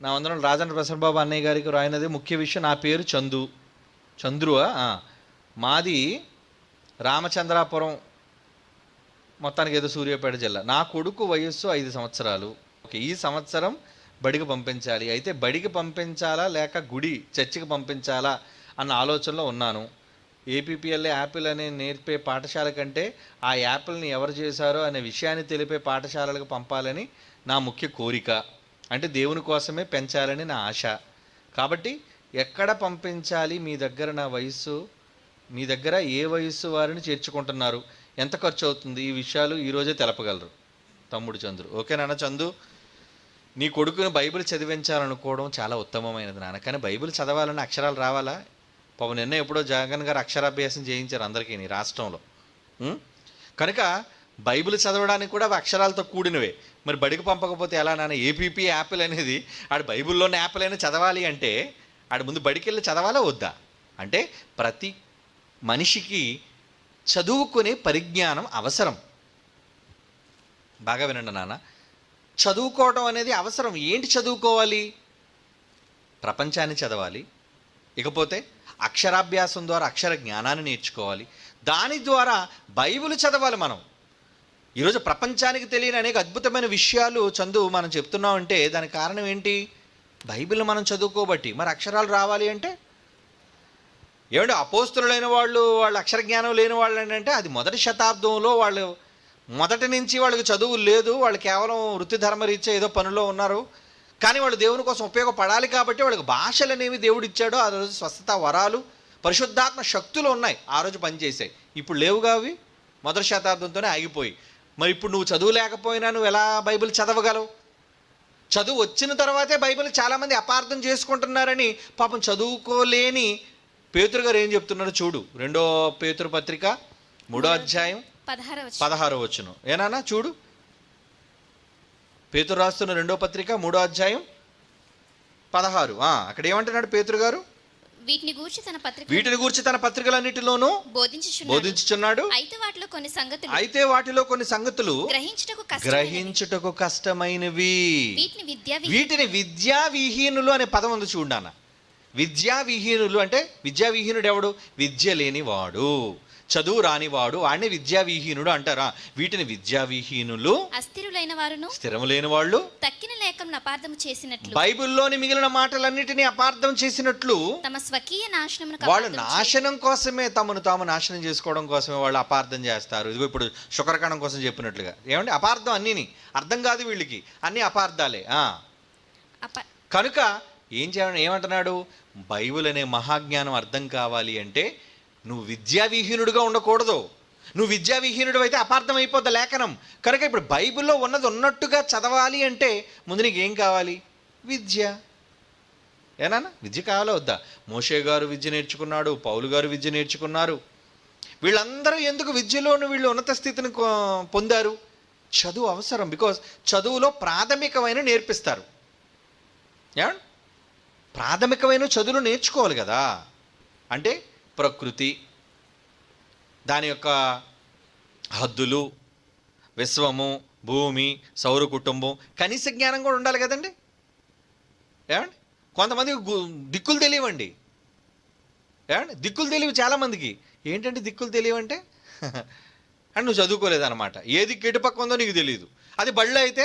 నా వందనం రాజేంద్ర ప్రసాద్ బాబు అన్నయ్య గారికి రాయినది ముఖ్య విషయం. నా పేరు చందు. చంద్రువా? మాది రామచంద్రాపురం మొత్తానికి ఏదో సూర్యాపేట జిల్లా. నా కొడుకు వయస్సు ఐదు సంవత్సరాలు. ఓకే ఈ సంవత్సరం బడికి పంపించాలి. అయితే బడికి పంపించాలా లేక గుడి చర్చికి పంపించాలా అన్న ఆలోచనలో ఉన్నాను. ఏపీపీఎల్ఏ యాపిల్ అనే నేర్పే పాఠశాల కంటే ఆ యాపిల్ని ఎవరు చేశారో అనే విషయాన్ని తెలిపే పాఠశాలలకు పంపాలని నా ముఖ్య కోరిక. అంటే దేవుని కోసమే పెంచాలని నా ఆశ. కాబట్టి ఎక్కడ పంపించాలి మీ దగ్గర నా వయస్సు? మీ దగ్గర ఏ వయస్సు వారిని చేర్చుకుంటున్నారు? ఎంత ఖర్చు అవుతుంది? ఈ విషయాలు ఈరోజే తెలపగలరు. తమ్ముడు చంద్రు. ఓకే నాన్న చందు? నీ కొడుకుని బైబిల్ చదివించాలనుకోవడం చాలా ఉత్తమమైనది నాన్న. కానీ బైబిల్ చదవాలని అక్షరాలు రావాలా? పవన్ నిన్న ఎప్పుడో జగన్ గారు అక్షరాభ్యాసం చేయించారు అందరికీ నీ రాష్ట్రంలో కనుక బైబిల్ చదవడానికి కూడా అవి అక్షరాలతో కూడినవే. మరి బడికి పంపకపోతే ఎలా నాన్న? ఏపీపీ యాపిల్ అనేది ఆడు బైబిల్లోని యాపిల్ అయినా చదవాలి అంటే ఆడు ముందు బడికి వెళ్ళి చదవాలా వద్దా? అంటే ప్రతి మనిషికి చదువుకునే పరిజ్ఞానం అవసరం. బాగా వినండి నాన్న. చదువుకోవడం అనేది అవసరం. ఏంటి చదువుకోవాలి? ప్రపంచాన్ని చదవాలి. ఇకపోతే అక్షరాభ్యాసం ద్వారా అక్షర జ్ఞానాన్ని నేర్చుకోవాలి. దాని ద్వారా బైబిల్ చదవాలి మనం. ఈరోజు ప్రపంచానికి తెలియని అనేక అద్భుతమైన విషయాలు చందు మనం చెప్తున్నామంటే దానికి కారణం ఏంటి? బైబిల్ మనం చదువుకోబట్టి మరి అక్షరాలు రావాలి అంటే? ఏమంటే అపోస్తులైన వాళ్ళు వాళ్ళ అక్షర జ్ఞానం లేని వాళ్ళు ఏంటంటే అది మొదటి శతాబ్దంలో వాళ్ళు మొదటి నుంచి వాళ్ళకి చదువు లేదు వాళ్ళు కేవలం వృత్తి ధర్మరీత్యా ఏదో పనిలో ఉన్నారు. కానీ వాళ్ళు దేవుని కోసం ఉపయోగపడాలి కాబట్టి వాళ్ళకి భాషలు అనేవి దేవుడు ఇచ్చాడో. ఆ రోజు స్వస్థత వరాలు పరిశుద్ధాత్మ శక్తులు ఉన్నాయి. ఆ రోజు పనిచేసాయి. ఇప్పుడు లేవుగా అవి? మొదటి శతాబ్దంతోనే ఆగిపోయి. మరి ఇప్పుడు నువ్వు చదువు లేకపోయినా నువ్వు ఎలా బైబిల్ చదవగలవు? చదువు వచ్చిన తర్వాతే బైబిల్ చాలామంది అపార్థం చేసుకుంటున్నారని పాపం చదువుకోలేని పేతురు గారు ఏం చెప్తున్నారో చూడు. రెండో పేతురు పత్రిక మూడో అధ్యాయం పదహార వచ్చి పదహారో వచ్చును ఏనానా? చూడు. పేతురు రాస్తున్న రెండో పత్రిక మూడో అధ్యాయం పదహారు. అక్కడ ఏమంటున్నాడు పేతురు గారు? వీటిని గూర్చి తన పత్రిక వీటిని గురించి తన పత్రికలన్నిటిలోనూ బోధించుచున్నాడు. అయితే వాటిలో కొన్ని సంగతులు. అయితే వాటిలో కొన్ని సంగతులు గ్రహించుటకు గ్రహించుటకు కష్టమైనవి. వీటిని విద్యా వీటిని విద్యా విహీనులు అనే పదం ఉంది చూడాన విద్యా విహీనులు అంటే విద్యా విహీనుడు ఎవడు విద్య లేనివాడు. చదువు రానివాడు వాడిని విద్యా విహీనుడు అంటారా? వీటిని విద్యా విహీనులు అస్థిరులైన వారును స్థిరము లేని వాళ్ళు తక్కిన లేఖను అపార్థము చేసినట్లు బైబిల్లోని మిగిలిన మాటలన్నిటినీ అపార్థం చేసినట్లు తమ స్వకీయ నాశనమునకు వాళ్ళు నాశనం కోసమే తమను తాము నాశనం చేసుకోవడం కోసమే వాళ్ళు అపార్థం చేస్తారు. ఇదిగో ఇప్పుడు శుక్రకణం కోసం చెప్పినట్లుగా. ఏమండి? అపార్థం అన్నీని. అర్థం కాదు వీళ్ళకి. అన్నీ అపార్థాలే. కనుక ఏం చేయాలని ఏమంటున్నాడు? బైబిల్ అనే మహాజ్ఞానం అర్థం కావాలి అంటే నువ్వు విద్యావిహీనుడిగా ఉండకూడదు. నువ్వు విద్యావిహీనుడు అయితే అపార్థం అయిపోద్ది లేఖనం. కనుక ఇప్పుడు బైబిల్లో ఉన్నది ఉన్నట్టుగా చదవాలి అంటే ముందు నీకు ఏం కావాలి? విద్య. ఏనా విద్య కావాలా? వద్దా? మోషే గారు విద్య నేర్చుకున్నాడు పౌలు గారు విద్య నేర్చుకున్నారు. వీళ్ళందరూ ఎందుకు విద్యలోను వీళ్ళు ఉన్నత స్థితిని పొందారు? చదువు అవసరం. బికాజ్ చదువులో ప్రాథమికమైన నేర్పిస్తారు. ఏమండి? ప్రాథమికమైన చదువులు నేర్చుకోవాలి కదా. అంటే ప్రకృతి దాని యొక్క హద్దులు విశ్వము భూమి సౌర కుటుంబం కనీస జ్ఞానం కూడా ఉండాలి కదండి? ఏమండి? కొంతమంది దిక్కులు తెలియవండి. ఏమండి? దిక్కులు తెలియవు చాలామందికి ఏంటంటే దిక్కులు తెలియవంటే అండ్ నువ్వు చదువుకోలేదన్నమాట. ఏ దిక్కు ఎటుపక్క ఉందో నీకు తెలియదు అది బళ్ళు అయితే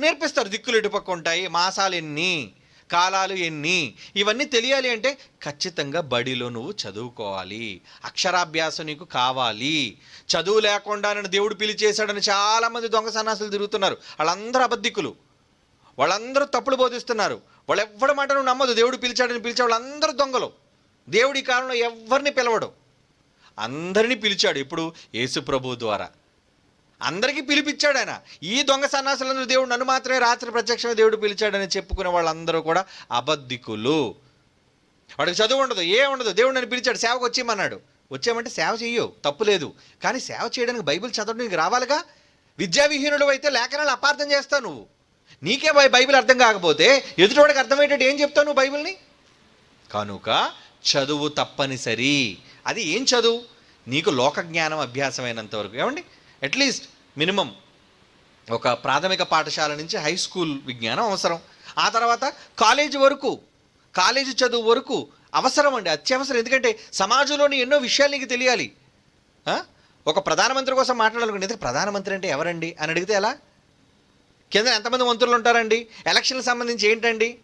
నేర్పిస్తారు. దిక్కులు ఎటుపక్క ఉంటాయి? మాసాలు ఎన్ని? కాలాలు ఎన్ని? ఇవన్నీ తెలియాలి అంటే ఖచ్చితంగా బడిలో నువ్వు చదువుకోవాలి. అక్షరాభ్యాసం నీకు కావాలి. చదువు లేకుండా నన్ను దేవుడు పిలిచేశాడని చాలామంది దొంగ సన్నాసులు తిరుగుతున్నారు. వాళ్ళందరూ అబద్ధికులు. వాళ్ళందరూ తప్పులు బోధిస్తున్నారు. వాళ్ళు ఎవ్వడి మాట నువ్వు నమ్మదు దేవుడు పిలిచాడని పిలిచే వాళ్ళందరూ దొంగలు. దేవుడి కాలంలో ఎవరిని పిలవడు? అందరినీ పిలిచాడు ఇప్పుడు యేసు ప్రభు ద్వారా. అందరికీ పిలిపించాడు ఆయన. ఈ దొంగ సన్నాసులందరూ దేవుడు నన్ను మాత్రమే రాత్రి ప్రత్యక్షమే దేవుడు పిలిచాడని చెప్పుకునే వాళ్ళందరూ కూడా అబద్ధికులు. వాడికి చదువు ఉండదు ఏ ఉండదు. దేవుడు నన్ను పిలిచాడు సేవకు వచ్చేయమన్నాడు. వచ్చామంటే సేవ చెయ్యవు తప్పు లేదు. కానీ సేవ చేయడానికి బైబిల్ చదవడం నీకు రావాలిగా? విద్యావిహీనుడు అయితే లేఖనాలు అపార్థం చేస్తావు నువ్వు. నీకే బైబిల్ అర్థం కాకపోతే ఎదుటివాడికి అర్థమయ్యేటట్టు ఏం చెప్తావు నువ్వు బైబిల్ని? కనుక చదువు తప్పనిసరి. అది ఏం చదువు? నీకు లోక జ్ఞానం అభ్యాసమైనంత వరకు. ఏమండి? అట్లీస్ట్ మినిమం ఒక ప్రాథమిక పాఠశాల నుంచి హై స్కూల్ విజ్ఞానం అవసరం. ఆ తర్వాత కాలేజీ వరకు కాలేజీ చదువు వరకు అవసరం అండి అత్యవసరం. ఎందుకంటే సమాజంలోని ఎన్నో విషయాలు నీకు తెలియాలి. ఒక ప్రధానమంత్రి కోసం మాట్లాడాలనుకోండి ఎందుకంటే ప్రధానమంత్రి అంటే ఎవరండి? అని అడిగితే ఎలా? కింద ఎంతమంది మంత్రులు ఉంటారండి? ఎలక్షన్లకు సంబంధించి ఏంటండి?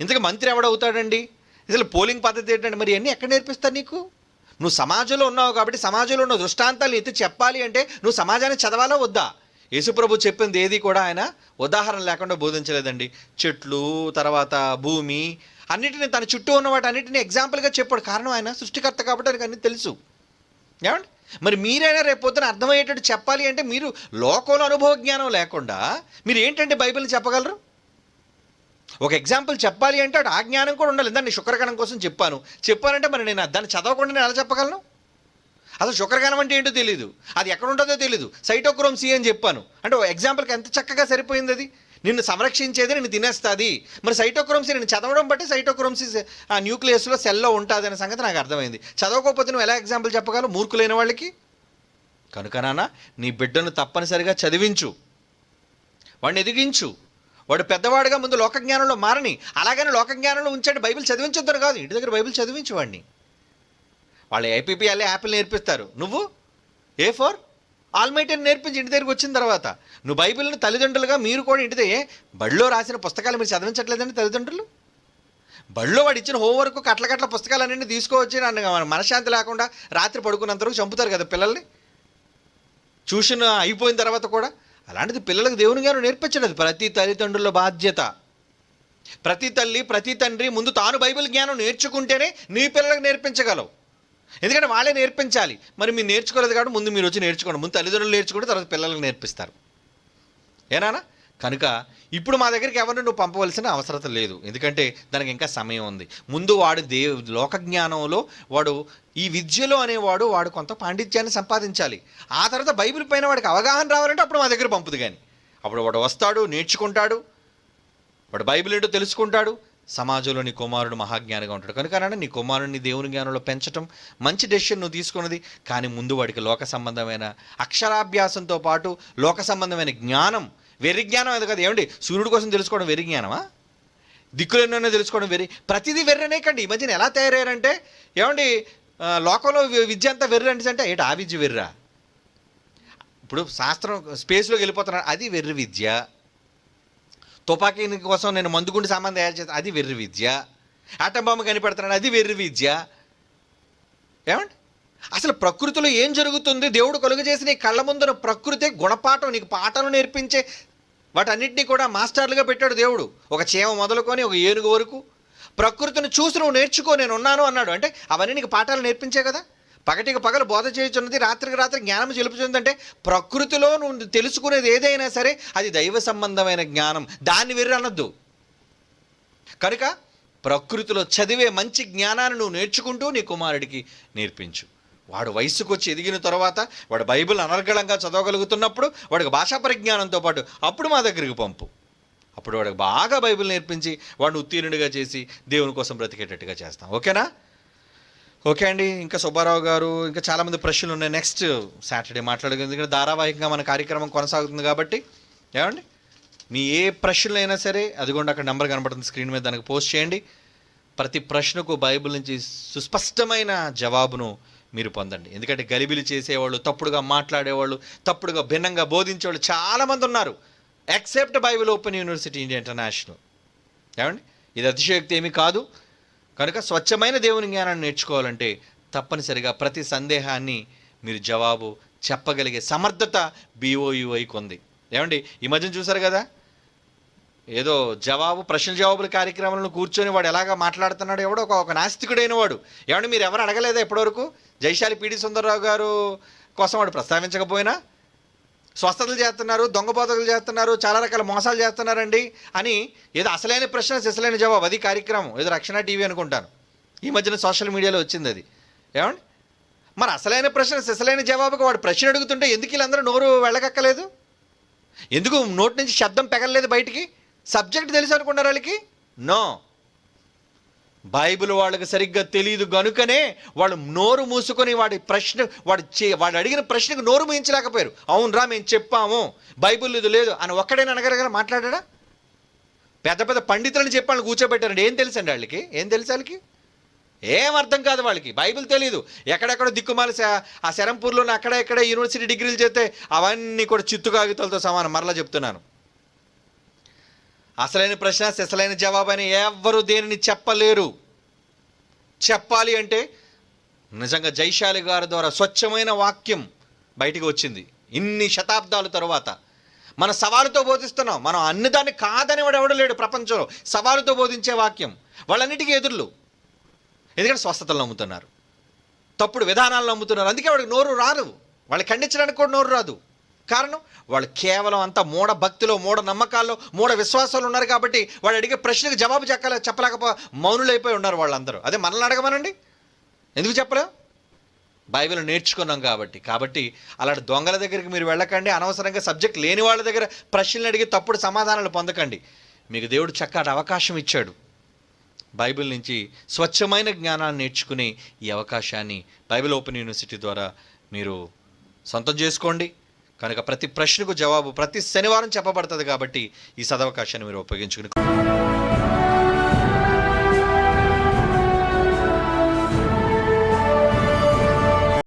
ఇంతకు మంత్రి ఎవడవుతాడండి? అసలు పోలింగ్ పద్ధతి ఏంటండి? మరి అన్నీ ఎక్కడ నేర్పిస్తారు నీకు? నువ్వు సమాజంలో ఉన్నావు కాబట్టి సమాజంలో ఉన్న దృష్టాంతాలు ఎత్తి చెప్పాలి అంటే నువ్వు సమాజాన్ని చదవాలా వద్దా? యేసుప్రభు చెప్పింది ఏది కూడా ఆయన ఉదాహరణ లేకుండా బోధించలేదండి. చెట్లు తర్వాత భూమి అన్నిటిని తన చుట్టూ ఉన్న వాటి అన్నిటిని ఎగ్జాంపుల్గా చెప్పాడు. కారణం ఆయన సృష్టికర్త కాబట్టి ఆయనకు అన్నీ తెలుసు. ఏమండి? మరి మీరైనా రేపు అర్థమయ్యేటట్టు చెప్పాలి అంటే మీరు లోకంలో అనుభవ జ్ఞానం లేకుండా మీరు ఏంటంటే బైబిల్ని చెప్పగలరు? ఒక ఎగ్జాంపుల్ చెప్పాలి అంటే అటు ఆ జ్ఞానం కూడా ఉండాలి. దాన్ని శుక్రగణం కోసం చెప్పాను. చెప్పానంటే మరి నేను దాన్ని చదవకుండా నేను ఎలా చెప్పగలను? అసలు శుక్రగణం అంటే ఏంటో తెలియదు అది ఎక్కడ ఉంటుందో తెలియదు సైటోక్రోమ్ సి అని చెప్పాను. అంటే ఓ ఎగ్జాంపుల్కి ఎంత చక్కగా సరిపోయింది అది? నిన్ను సంరక్షించేది నిన్ను తినేస్తుంది. మరి సైటోక్రోమ్సీ నేను చదవడం బట్టి సైటోక్రోమ్సీ ఆ న్యూక్లియస్లో సెల్లో ఉంటుంది అనే సంగతి నాకు అర్థమైంది. చదవకపోతే నువ్వు ఎలా ఎగ్జాంపుల్ చెప్పగలవు? మూర్ఖులైన వాళ్ళకి? కనుక నాన్న నీ బిడ్డను తప్పనిసరిగా చదివించు. వాడిని ఎదిగించు. వాడు పెద్దవాడుగా ముందు లోకజ్ఞానంలో మారని అలాగని లోకజ్ఞానంలో ఉంచాడు బైబిల్ చదివించొద్దని కాదు ఇంటి దగ్గర బైబిల్ చదివించు వాడిని వాళ్ళు ఏపీపీఎల్ఏ యాపిల్ నేర్పిస్తారు. నువ్వు? ఏ ఫోర్? ఆల్మైటీని నేర్పించి ఇంటి దగ్గరికి వచ్చిన తర్వాత. నువ్వు బైబిల్ని తల్లిదండ్రులుగా మీరు కూడా ఇంటి దగ్గర బడిలో రాసిన పుస్తకాలు మీరు చదివించట్లేదండి తల్లిదండ్రులు? బడిలో వాడు ఇచ్చిన హోంవర్క్ కట్ల కట్ల పుస్తకాలన్నీ తీసుకువచ్చి నన్ను మనశ్శాంతి లేకుండా రాత్రి పడుకున్నంత వరకు చంపుతారు కదా పిల్లల్ని. ట్యూషన్ అయిపోయిన తర్వాత కూడా అలాంటిది పిల్లలకు దేవుని గారు నేర్పించలేదు ప్రతి తల్లిదండ్రుల బాధ్యత. ప్రతి తల్లి ప్రతి తండ్రి ముందు తాను బైబిల్ జ్ఞానం నేర్చుకుంటేనే నీ పిల్లలకు నేర్పించగలవు. ఎందుకంటే వాళ్ళే నేర్పించాలి. మరి మీరు నేర్చుకోలేదు కాబట్టి ముందు మీరు వచ్చి నేర్చుకోండి. ముందు తల్లిదండ్రులు నేర్చుకుంటే తర్వాత పిల్లలకు నేర్పిస్తారు. ఏనానా? కనుక ఇప్పుడు మా దగ్గరికి ఎవరిని నువ్వు పంపవలసిన అవసరత లేదు. ఎందుకంటే దానికి ఇంకా సమయం ఉంది. ముందు వాడు దే లోక జ్ఞానంలో వాడు ఈ విద్యలో అనేవాడు వాడు కొంత పాండిత్యాన్ని సంపాదించాలి. ఆ తర్వాత బైబిల్ పైన వాడికి అవగాహన రావాలంటే అప్పుడు మా దగ్గర పంపుదు కానీ అప్పుడు వాడు వస్తాడు నేర్చుకుంటాడు వాడు బైబిల్ ఏంటో తెలుసుకుంటాడు. సమాజంలో నీ కుమారుడు మహాజ్ఞానిగా ఉంటాడు. కనుక నీ కుమారుడిని దేవుని జ్ఞానంలో పెంచడం మంచి డెసిషన్ నువ్వు తీసుకున్నది. కానీ ముందు వాడికి లోక సంబంధమైన అక్షరాభ్యాసంతో పాటు లోక సంబంధమైన జ్ఞానం వెర్రి జ్ఞానం అది కదా. ఏమండి? సూర్యుడి కోసం తెలుసుకోవడం వెర్రి జ్ఞానమా? దిక్కులు ఎన్నో తెలుసుకోవడం వెర్రి. ప్రతిదీ వెర్రనే కండి. ఈ మధ్యన ఎలా తయారయ్యారంటే ఏమండి? లోకంలో విద్య అంతా వెర్రి అంటే అంటే ఏంటి? ఆ విద్య వెర్రా? ఇప్పుడు శాస్త్రం స్పేస్లోకి వెళ్ళిపోతున్నాడు అది వెర్రి విద్య. తుపాకీ కోసం నేను మందుగుండి సామాన్ తయారు చేస్తాను అది వెర్రి విద్య. ఆటం బొమ్మ కనిపెడుతున్నాడు అది వెర్రి విద్య. ఏమండి? అసలు ప్రకృతిలో ఏం జరుగుతుంది? దేవుడు కలుగజేసి నీ కళ్ళ ముందున ప్రకృతి గుణపాఠం నీకు పాఠాలు నేర్పించే వాటన్నిటినీ కూడా మాస్టర్లుగా పెట్టాడు దేవుడు. ఒక చేమ మొదలుకొని ఒక ఏనుగు వరకు. ప్రకృతిని చూసి నువ్వు నేర్చుకో నేను ఉన్నాను అన్నాడు. అంటే అవన్నీ నీకు పాఠాలు నేర్పించే కదా? పగటికి పగలు బోధ చేయుచున్నది రాత్రికి రాత్రి జ్ఞానం చెలుపుచుందంటే ప్రకృతిలో నువ్వు తెలుసుకునేది ఏదైనా సరే అది దైవ సంబంధమైన జ్ఞానం. దాన్ని వెర్రి కనుక ప్రకృతిలో చదివే మంచి జ్ఞానాన్ని నువ్వు నేర్చుకుంటూ నీ కుమారుడికి నేర్పించు. వాడు వయసుకు వచ్చి ఎదిగిన తర్వాత వాడు బైబిల్ అనర్గళంగా చదవగలుగుతున్నప్పుడు వాడికి భాషా పరిజ్ఞానంతో పాటు అప్పుడు మా దగ్గరికి పంపు. అప్పుడు వాడికి బాగా బైబిల్ నేర్పించి వాడిని ఉత్తీర్ణుడిగా చేసి దేవుని కోసం బ్రతికేటట్టుగా చేస్తాం. ఓకేనా? ఓకే అండి. ఇంకా సుబ్బారావు గారు ఇంకా చాలామంది ప్రశ్నలు ఉన్నాయి. నెక్స్ట్ సాటర్డే మాట్లాడగలం ఎందుకంటే ధారావాహికంగా మన కార్యక్రమం కొనసాగుతుంది కాబట్టి. ఏమండి? మీ ఏ ప్రశ్నలు అయినా సరే అదిగోండి అక్కడ నెంబర్ కనబడుతుంది స్క్రీన్ మీద దానికి పోస్ట్ చేయండి. ప్రతి ప్రశ్నకు బైబిల్ నుంచి సుస్పష్టమైన జవాబును మీరు పొందండి. ఎందుకంటే గలిబిలి చేసేవాళ్ళు తప్పుడుగా మాట్లాడేవాళ్ళు తప్పుడుగా భిన్నంగా బోధించేవాళ్ళు చాలామంది ఉన్నారు. Except Bible open university India international ఏమండి? ఇది అతిశయోక్తి ఏమీ కాదు. కనుక స్వచ్ఛమైన దేవుని జ్ఞానాన్ని నేర్చుకోవాలంటే తప్పనిసరిగా ప్రతి సందేహాన్ని మీరు జవాబు చెప్పగలిగే సమర్థత బీఓయుఐకి ఉంది. ఏమండి? ఈ మధ్యన చూసారు కదా? ఏదో జవాబు ప్రశ్న జవాబుల కార్యక్రమంలో కూర్చొని వాడు ఎలాగా మాట్లాడుతున్నాడు ఎవడో ఒక ఒక నాస్తికుడైన వాడు. ఏమంటే మీరు ఎవరు అడగలేదా ఇప్పటివరకు? జైశాలి పీడి సుందరరావు గారు కోసం వాడు ప్రస్తావించకపోయినా? స్వస్థతలు చేస్తున్నారు దొంగ బోధకులు చేస్తున్నారు చాలా రకాల మోసాలు చేస్తున్నారండి అని ఏదో అసలైన ప్రశ్న సిసలైన జవాబు. అది కార్యక్రమం. ఏదో రక్షణ టీవీ అనుకుంటాను. ఈ మధ్యన సోషల్ మీడియాలో వచ్చింది అది. ఏమండి? మరి అసలైన ప్రశ్న సిసలైన జవాబుకి వాడు ప్రశ్న అడుగుతుంటే ఎందుకు వీళ్ళందరూ నోరు వెళ్ళకక్కలేదు? ఎందుకు నోటి నుంచి శబ్దం పెగలలేదు బయటికి? సబ్జెక్ట్ తెలుసు అనుకున్నారు వాళ్ళకి? నో. బైబిల్ వాళ్ళకి సరిగ్గా తెలియదు గనుకనే వాళ్ళు నోరు మూసుకొని వాడి ప్రశ్న వాడు చే వాడు అడిగిన ప్రశ్నకు నోరు మూయించలేకపోయారు. అవునరా మేము చెప్పాము. బైబిల్ ఇది లేదు అని ఒక్కడైనా అనగరగా మాట్లాడా పెద్ద పెద్ద పండితులను చెప్పి వాళ్ళని కూర్చోబెట్టారండి. ఏం తెలుసండి వాళ్ళకి? ఏం తెలుసు వాళ్ళకి? ఏం అర్థం కాదు వాళ్ళకి. బైబిల్ తెలియదు ఎక్కడెక్కడ దిక్కుమాలి ఆ శరంపూర్లో అక్కడ ఎక్కడ యూనివర్సిటీ డిగ్రీలు చేస్తే అవన్నీ కూడా చిత్తు కాగితాలతో సమానం. మరలా చెప్తున్నాను. అసలైన ప్రశ్న అసలైన జవాబు అని ఎవ్వరు దేనిని చెప్పలేరు. చెప్పాలి అంటే నిజంగా జైశాలి గారి ద్వారా స్వచ్ఛమైన వాక్యం బయటికి వచ్చింది. ఇన్ని శతాబ్దాల తరువాత మన సవాలుతో బోధిస్తున్నాం. మనం అన్ని దాన్ని కాదని వాడు ఎవడు లేడు ప్రపంచంలో. సవాలుతో బోధించే వాక్యం. వాళ్ళన్నిటికీ ఎదుర్లు. ఎందుకంటే స్వస్థతలు నమ్ముతున్నారు. తప్పుడు విధానాలు నమ్ముతున్నారు. అందుకే వాడికి నోరు రాదు. వాళ్ళు ఖండించడానికి కూడా నోరు రాదు. కారణం? వాళ్ళు కేవలం అంతా మూఢ భక్తిలో మూఢ నమ్మకాల్లో మూఢ విశ్వాసాలు ఉన్నారు కాబట్టి వాళ్ళు అడిగే ప్రశ్నకు జవాబు చెప్పలే చెప్పలేకపో మౌనులైపోయి ఉన్నారు వాళ్ళందరూ. అదే మనల్ని అడగమనండి? ఎందుకు చెప్పలేం? బైబిల్ నేర్చుకున్నాం కాబట్టి. కాబట్టి అలాంటి దొంగల దగ్గరికి మీరు వెళ్ళకండి. అనవసరంగా సబ్జెక్ట్ లేని వాళ్ళ దగ్గర ప్రశ్నలు అడిగి తప్పుడు సమాధానాలు పొందకండి. మీకు దేవుడు చక్కటి అవకాశం ఇచ్చాడు. బైబిల్ నుంచి స్వచ్ఛమైన జ్ఞానాన్ని నేర్చుకునే ఈ అవకాశాన్ని బైబిల్ ఓపెన్ యూనివర్సిటీ ద్వారా మీరు సొంతం చేసుకోండి. కనుక ప్రతి ప్రశ్నకు జవాబు ప్రతి శనివారం చెప్పబడుతుంది కాబట్టి ఈ సదవకాశాన్ని మీరు ఉపయోగించుకుని